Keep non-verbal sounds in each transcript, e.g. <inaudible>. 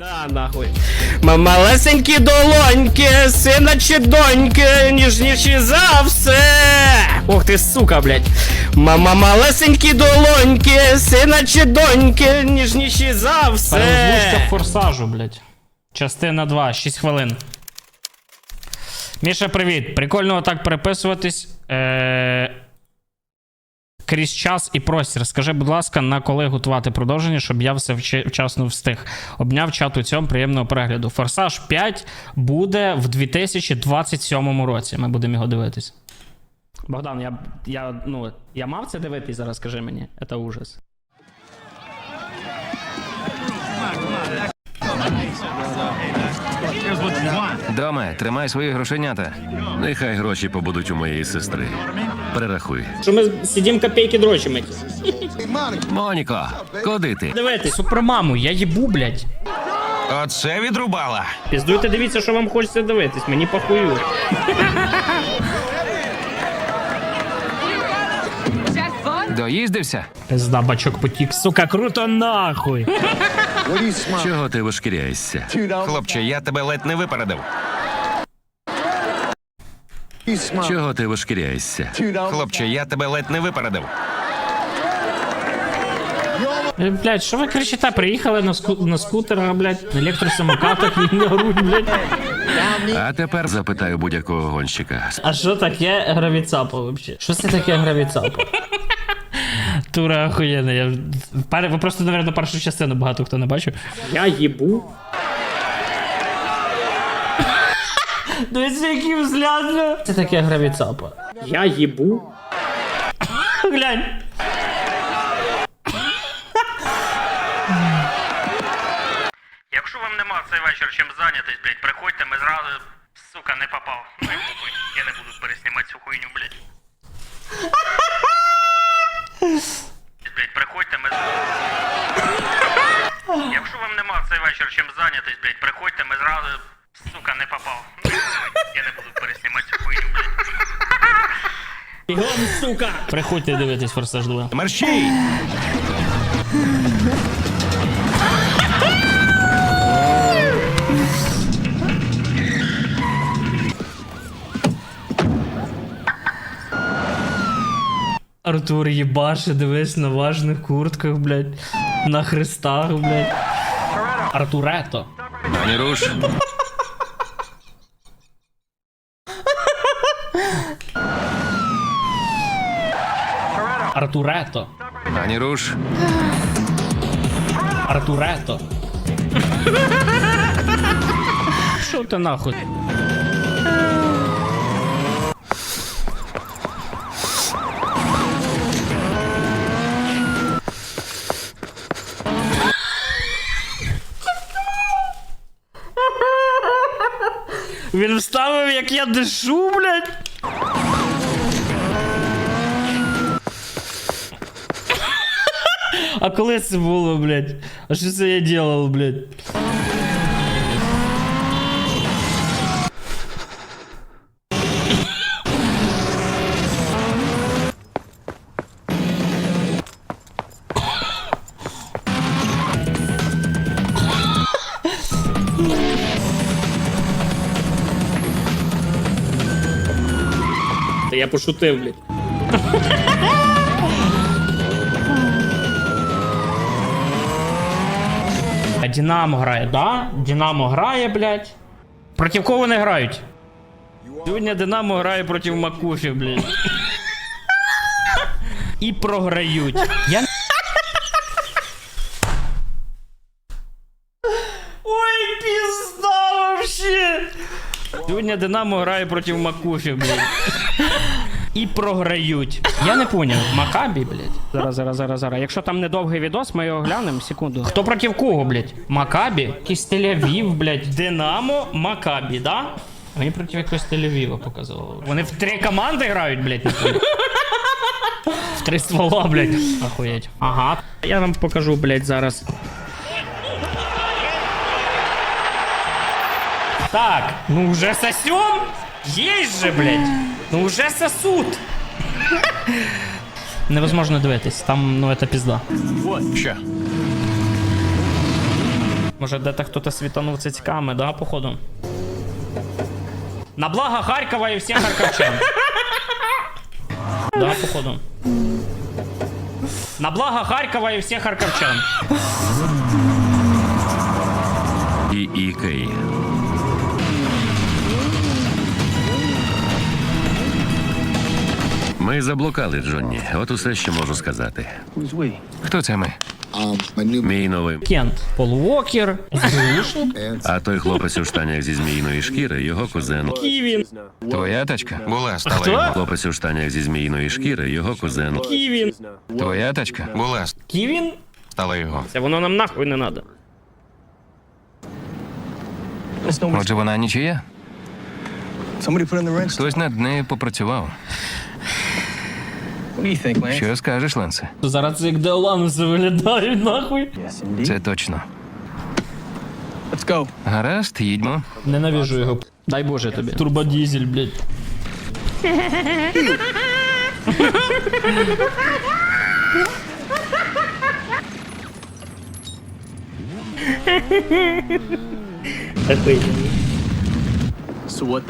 Да, нахуй. Малесенькі долоньки, сина чи доньки, ніжніші за все. Ох ти, сука, блядь. Мама малесенькі долоньки, сина чи доньки, ніжніші за все. Переозвучка форсажу, блядь. Частина 2, 6 хвилин. Міша, привіт. Прикольно так переписуватись. Е- крізь час і простір. Скажи, будь ласка, на коли готувати продовження, щоб я все вчасно встиг. Обняв чат у цьому приємного перегляду. Форсаж 5 буде в 2027 році. Ми будемо його дивитись. Богдан, я, я, ну, я мав це дивитись зараз, скажи мені. Це ужас. Доме, тримай свої грошенята. Нехай гроші побудуть у моєї сестри. Перерахуй. Що ми сидім копійки дрочимо. Моніко, куди ти? Дивитись. Супермаму, я їбу, блядь. Оце відрубала. Піздуйте, дивіться, що вам хочеться дивитись, мені похую. Доїздився? Пизда, бачок потік. Сука, круто нахуй. Чого ти вишкіряєшся? Хлопче, я тебе ледь не випередив. Чого ти вишкіряєшся? Хлопче, я тебе ледь не випередив. Е, Блядь, що ви кричите? Приїхали на, ску... на скутерах, блядь, на електросамокатах і не горуть, блядь. А тепер запитаю будь-якого гонщика. А що таке гравіцапа взагалі? Що це таке гравіцапа? Тура охуєнна. Я... пер- Ви просто, наверное, першу частину багато хто не бачив. Я їбу. Дивіться, який взгляд. Це таке гравіцапа. Я їбу. Глянь. Якщо вам нема цей вечір чим зайнятись, блядь, приходьте, ми зразу, сука, не попав. Ну я не буду переснімати цю хуйню. Блядь, приходьте, ми... Якщо вам нема в цей вечір чим зайнятись, блядь, приходьте, ми зразу, сука, не попав. Я не буду переснімати цю хуйню, блядь. Бігом, сука! Приходьте дивитись Форсаж 2. Мерщій! Артур їбаше, дивись на важних куртках, блядь. На хрестах, блядь. Артурето. Ані руш. Артурето. Не руш. Артурето. Що ти нахуй? Він вставив, як я дишу, блядь. <laughs> А коли це було, блядь? А що це я делал, блядь? Я пошутив. А Динамо грає, да? Динамо грає, блядь. Проти кого вони грають? Сьогодні Динамо грає проти Макуфі, блядь. І програють. Я... Ой, пізда вообще! Сьогодні Динамо грає проти Макуфі, блядь. І програють. Я не поняв. Макабі, блядь. Зараз, зараз, зараз, зараз. Якщо там недовгий відос, ми його глянемо. Секунду. Хто проти кого, блядь? Макабі? Якийсь Тель-Авів, блядь. Динамо, Макабі, да? Мені проти якогось Тель-Авіва показували. Вони в три команди грають, блядь, не понял. <laughs> В три ствола, блядь. Охуєть. Ага. Я вам покажу, блядь, зараз. Так, ну уже сосем? Есть же, блядь. Ну уже сосут. Невозможно дивитись, там, ну, это пізда. Що? Може, де-то хтось світанув цицьками, да, походу? На благо Харкова і всіх харківчан. Да, походу. На благо Харкова і всіх харківчан. І Ікей. Ми заблукали, Джонні. От усе, що можу сказати. Хто це ми? Мій новий. Кент. Пол Уокер. А той хлопець у штанях зі зміїної шкіри, його кузен. Ківін. Твоя тачка? Була, стала Хто? його. Хлопець у штанях зі зміїної шкіри, його кузен. Ківін. Твоя тачка? Була, Ківін? стала його. Це воно нам нахуй не надо. Отже, вона нічия? Хтось над нею попрацював. Що скажеш, Ленсе? Зараз це як Деолануси виглядають, нахуй. Це точно. Let's go. Гаразд, їдьмо. Ненавижу його. Дай Боже тобі. Турбодізель, блядь.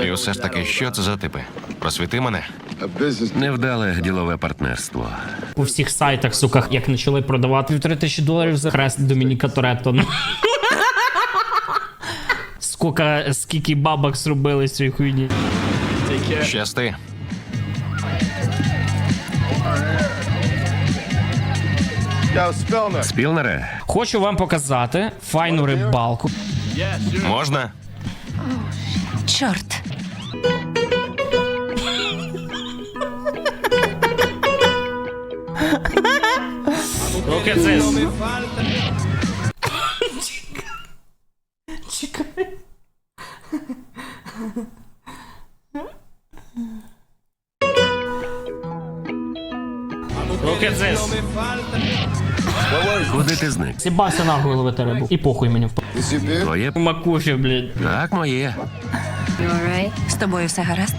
І все ж таки, що це за типи? Просвіти мене. Невдале ділове партнерство. По всіх сайтах, сука, як почали продавати півтори тисячі доларів за хрест Домініка Торетто. <laughs> Скільки, скільки бабок зробили з цієї хуйні. Щасти. Спілнере, Хочу вам показати файну рибалку. Можна? Чорт. Look at this. Чекай. Look at this. куди ти зник? Сібався нахуй ловити рибу. І похуй мені в Твоє макуші, блядь. так, моє. З тобою все гаразд?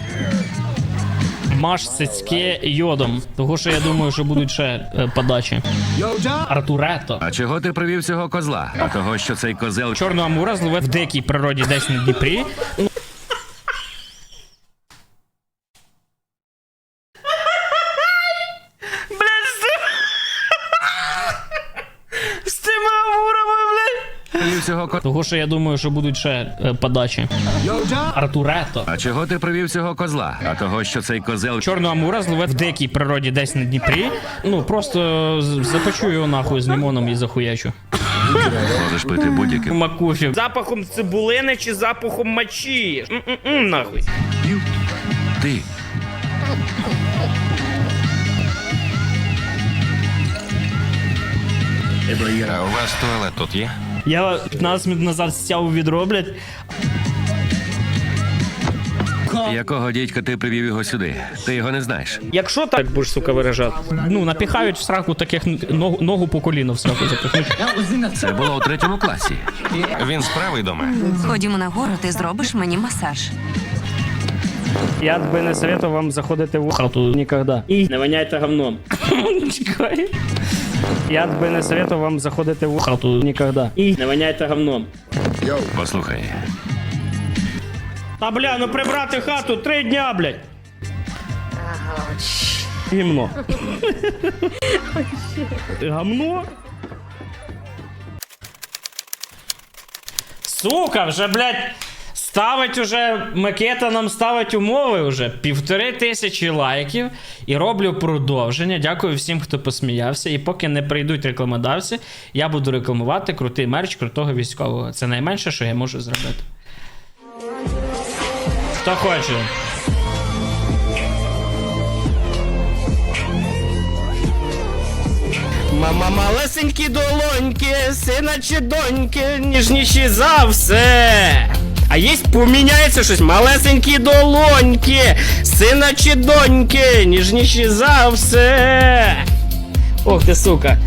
Маш цицьке йодом. Того, що я думаю, що будуть ще е, подачі. Артурето. А чого ти привів цього козла? А того, що цей козел Чорного амура зловив в дикій природі десь на Дніпрі. Ну, Блядь, з тим... З тими амурами, блядь. привів цього ко... Того, що я думаю, що будуть ще е, подачі. Артурето. А чого ти привів цього козла? А того, що цей козел Чорного амура зловив в дикій природі десь на Дніпрі. Ну, просто з- запечу його нахуй з лимоном і захуячу. можеш пити будь-яким. Макуші. Запахом цибулини чи запахом мочі? М-м-м, нахуй. Ти. А у вас туалет тут є? Я 15 минут назад стяв відро, блядь. Якого дідька ти привів його сюди? Ти його не знаєш. Якщо так будеш, сука, виражати. Ну, напіхають в сраку таких ногу, ногу по коліну в сраку запихнуть. Це було у третьому класі. Він справий дома. Ходімо нагору, ти зробиш мені масаж. Я би не советував вам заходити в Хату. ніколи. І не воняйте говном. <laughs> Чекай. Я би не советував вам заходити в Хату. ніколи. І не воняйте говном. Йоу. Послухай, Та бля, ну прибрати хату три дня, блядь. Гімно. Гамно? Сука, вже, блядь, ставить уже, Макета нам ставить умови вже. Півтори тисячі лайків. І роблю продовження. Дякую всім, хто посміявся. І поки не прийдуть рекламодавці, я буду рекламувати крутий мерч крутого військового. Це найменше, що я можу зробити. Хто хоче. Мама малесенькі долоньки, сина чи доньки, ніжніші за все. А єсть поміняється щось, малесенькі долоньки, сина чи доньки, ніжніші за все. Ох ти сука.